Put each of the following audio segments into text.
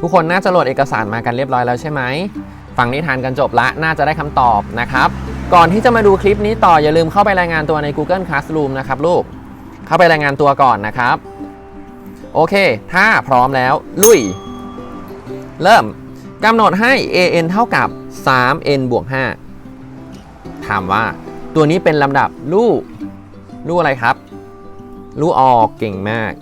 ทุกคนน่าจะโหลดเอกสารมากันเรียบร้อยแล้วใช่ไหม ฟังนิทานกันจบละ น่าจะได้คำตอบนะครับ ก่อนที่จะมาดูคลิปนี้ต่ออย่าลืมเข้าไปรายงานตัวใน Google Classroom นะครับลูก เข้าไปรายงานตัวก่อนนะครับ โอเค ถ้าพร้อมแล้ว ลุย เริ่มกำหนดให้ an เท่ากับ 3n บวก 5 ถามว่า ตัวนี้เป็นลำดับลูก ลูกอะไรครับ ลูกออกเก่งมาก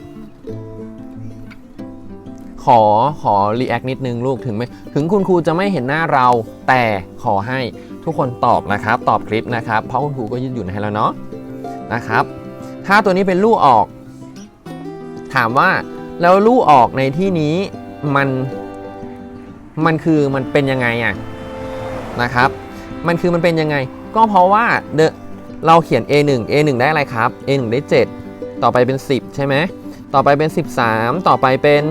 ขอขอรีแอคนิดนึงลูกถึงไม่ถึงคุณครูจะไม่เห็นหน้าเรา แต่ขอให้ทุกคนตอบนะครับ ตอบคลิปนะครับ เพราะคุณครูก็ยืดหยุ่นให้แล้วเนาะนะครับ ถ้าตัวนี้เป็นลูกออก ถามว่าแล้วลูกออกในที่นี้มันมันคือมันเป็นยังไงอะนะครับ มันคือมันเป็นยังไง ก็เพราะว่าเดเราเขียน a1 a1 ได้อะไรครับ a1 ได้ 7 ต่อไปเป็น 10 ใช่ไหมต่อไปเป็น 13 ต่อไปเป็น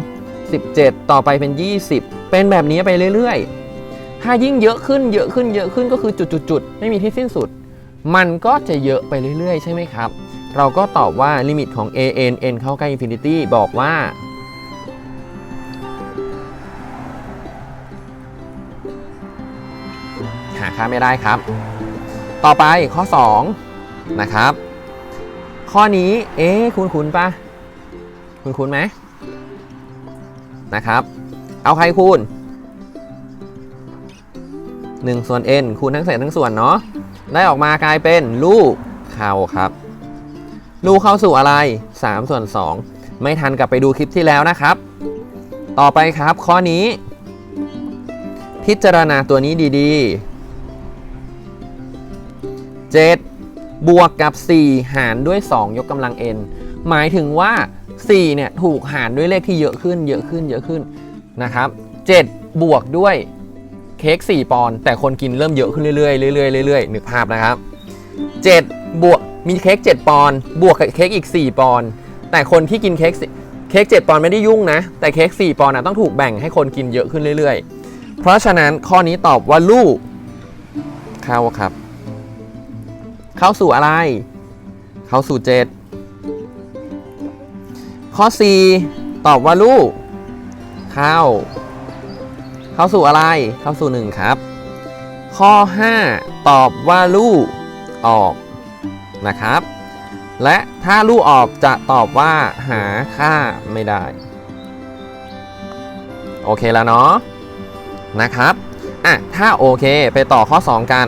17 ต่อไปเป็น 20 เป็นแบบนี้ไปเรื่อยๆ ถ้ายิ่งเยอะขึ้นเยอะขึ้นเยอะขึ้นก็คือจุดๆ ๆ ไม่มีที่สิ้นสุด มันก็จะเยอะไปเรื่อยๆ ใช่ไหมครับ เราก็ตอบว่าลิมิตของ a n n เข้าใกล้ infinity บอกว่า หาค่าไม่ได้ครับ ต่อไปข้อ 2 นะครับ ข้อนี้ เอ๊คุณคุณปะคุณคุณไหมนะครับ เอาใครคูณ1ส่วน n คูณทั้งเศษทั้งส่วนเนาะได้ออกมากลายเป็นลูกเข้าครับ ลูกเข้าสู่อะไร 3 ส่วน 2 ไม่ทันกลับไปดูคลิปที่แล้วนะครับ ต่อไปครับข้อนี้ พิจารณาตัวนี้ดีๆ 7 บวกกับ 4 หารด้วย 2 ยกกำลัง n หมายถึงว่า 4 เนี่ยถูกหารด้วยเลขที่เยอะขึ้น เยอะขึ้น เยอะขึ้นนะครับ7บวกด้วยเค้ก4ปอนด์แต่คนกินเริ่มเยอะขึ้นเรื่อยๆเรื่อยๆเรื่อยๆนึกภาพนะครับ7บวกมีเค้ก7ปอนด์บวกกับเค้กอีก 4 ปอนด์แต่คนที่กินเค้กเค้ก7ปอนด์ไม่ได้ยุ่งนะ แต่เค้ก4ปอนด์นะต้องถูกแบ่งให้คนกินเยอะขึ้นเรื่อยๆ เพราะฉะนั้นข้อนี้ตอบว่าลูกเข้าครับ เข้าสู่อะไร เข้าสู่7ข้อ4ตอบว่าลูกเข้า เข้าสู่อะไร เข้าสู่1ครับ ข้อ5ตอบว่าลูกออกนะครับ และถ้าลูกออกจะตอบว่าหาค่าไม่ได้ โอเคแล้วเนาะนะครับอะถ้าโอเคไปต่อข้อ 2 กัน